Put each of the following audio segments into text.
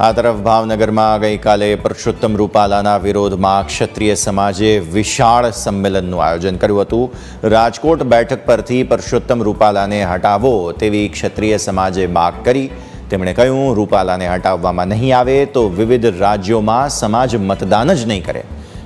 આ તરફ ભાવનગરમાં ગઈકાલે પરસોત્તમ રૂપાલાના વિરોધમાં ક્ષત્રિય સમાજે વિશાળ સંમેલનનું આયોજન કર્યું હતું. રાજકોટ બેઠક પરથી પરસોત્તમ રૂપાલાને હટાવો તેવી ક્ષત્રિય સમાજે માગ કરી. તેમણે કહ્યું, રૂપાલાને હટાવવામાં નહીં આવે તો વિવિધ રાજ્યોમાં સમાજ મતદાન જ નહીં કરે.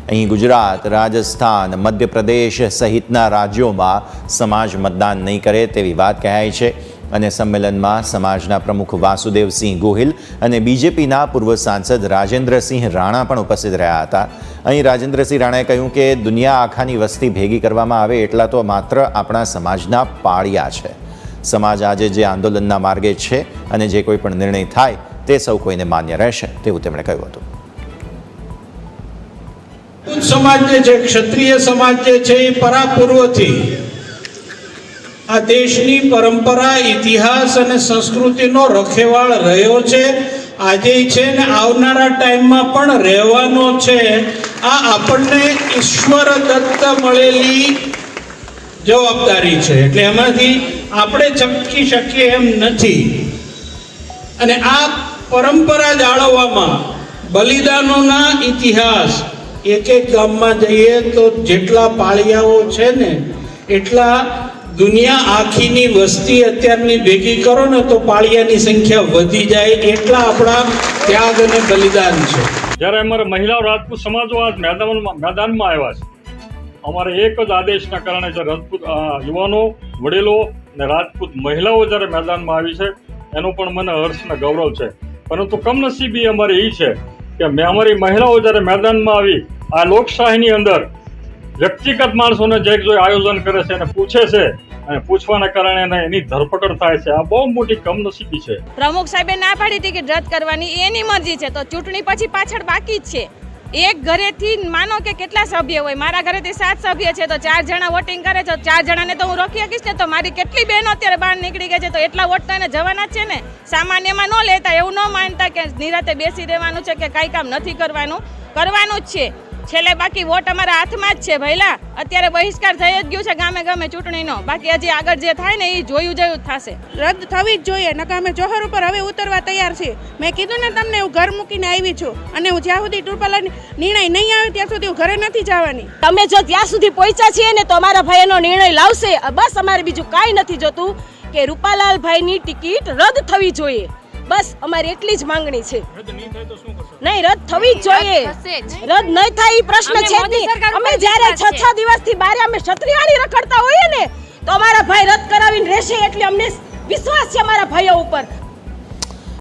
અહીં ગુજરાત, રાજસ્થાન, મધ્યપ્રદેશ સહિતના રાજ્યોમાં સમાજ મતદાન નહીં કરે તેવી વાત કહેવાય છે. અને સંમેલનમાં સમાજના પ્રમુખ વાસુદેવસિંહ ગોહિલ અને બીજેપીના પૂર્વ સાંસદ રાજેન્દ્રસિંહ રાણા પણ ઉપસ્થિત રહ્યા હતા. અહીં રાજેન્દ્રસિંહ રાણાએ કહ્યું કે, દુનિયા આખાની વસ્તી ભેગી કરવામાં આવે એટલા તો માત્ર આપણા સમાજના પાળિયા છે. સમાજ આજે જે આંદોલનના માર્ગે છે અને જે કોઈ પણ નિર્ણય થાય તે સૌ કોઈને માન્ય રહેશે, તેવું તેમણે કહ્યું હતું. સમાજ જે છે, ક્ષત્રિય સમાજ જે છે, એ પરાપૂર્વથી આ દેશની પરંપરા, ઇતિહાસ અને સંસ્કૃતિનો રખેવાળ રહ્યો છે. આજે છે ને આવનારા ટાઈમમાં પણ રહેવાનો છે. આ આપણને ઈશ્વર દત્ત મળેલી જવાબદારી છે. એટલે એમાંથી આપણે ચમકી શકીએ એમ નથી. અને આ પરંપરા જાળવવામાં બલિદાનોના ઇતિહાસ એક એક ગામમાં જઈએ તો જેટલા પાળિયાઓ છે ને, એટલા દુનિયા આખીની વસ્તી અત્યારની ભેગી કરો ને તો પાળિયાની સંખ્યા વધી જાય એટલા આપણા ત્યાગ અને બલિદાન છે. જ્યારે અમારે મહિલાઓ રાજપૂત સમાજો આજ મેદાનમાં મેદાનમાં આવ્યા છે. અમારે એક જ આદેશના કારણે જે રાજપૂત યુવાનો, વડીલો અને રાજપૂત મહિલાઓ જ્યારે મેદાનમાં આવી છે, એનો પણ મને હર્ષ અને ગૌરવ છે. પરંતુ કમનસીબી અમારી એ છે કે મેં અમારી મહિલાઓ જ્યારે મેદાનમાં આવી, આ લોકશાહીની અંદર વ્યક્તિગત માણસોને જે કોઈ આયોજન કરે છે અને પૂછે છે પૂછવાના કારણે એની ધરપકડ થાય છે. આ બહુ મોટી કમનસીબી છે. પ્રમુખ સાહેબે ના પાડી ટિકિટ રદ કરવાની એની મરજી છે. તો ચૂંટણી પછી પાછળ બાકી જ છે. એક ઘરેથી માનો કે કેટલા સભ્ય હોય, મારા ઘરેથી સાત સભ્ય છે, તો ચાર જણા વોટિંગ કરે છે ચાર જણાને તો હું રોકી શકીશ ને? તો મારી કેટલી બહેનો અત્યારે બહાર નીકળી ગઈ છે, તો એટલા વોટ તો એને જવાના જ છે ને? સામાન્યમાં ન લેતા, એવું ન માનતા કે નિરાતે બેસી રહેવાનું છે કે કાંઈ કામ નથી કરવાનું. કરવાનું જ છે. છેલ્લે બાકી વોટ અમારા હાથમાં જ છે ભઈલા. અત્યારે બહિષ્કાર થઈ જ ગયું છે ગામે ગામે ચૂંટણીનો. બાકી હજી આગળ જે થાય ને એ જોયું જોયું જ થશે. રદ થવી જ જોઈએ નકા અમે જોહર ઉપર હવે ઉતરવા તૈયાર છીએ. મેં કીધું ને તમને હું ઘર મૂકીને આવી છું. અને હું જ્યાં સુધી ટુરપાલા નિર્ણય નહીં આવે ત્યાં સુધી હું ઘરે નથી જવાની. તમે જો ત્યાં સુધી પહોંચ્યા છીએ ને તો અમારા ભાઈનો નિર્ણય લાવશે. બસ અમારે બીજું કાંઈ નથી જોતું કે રૂપાલાલ ભાઈની ટિકિટ રદ થવી જોઈએ. બસ અમારી એટલી જ માંગણી છે. નહીં રદ થવી જ જોઈએ. રદ નહીં થાય એ પ્રશ્ન છે જ નહીં. અમે જ્યારે છ છ. દિવસથી બારે અમે ક્ષત્રિયાણી રખડતા હોઈએ ને તો અમારા ભાઈ રદ કરાવીને રહેશે એટલે અમને વિશ્વાસ છે અમારા ભાઈઓ ઉપર.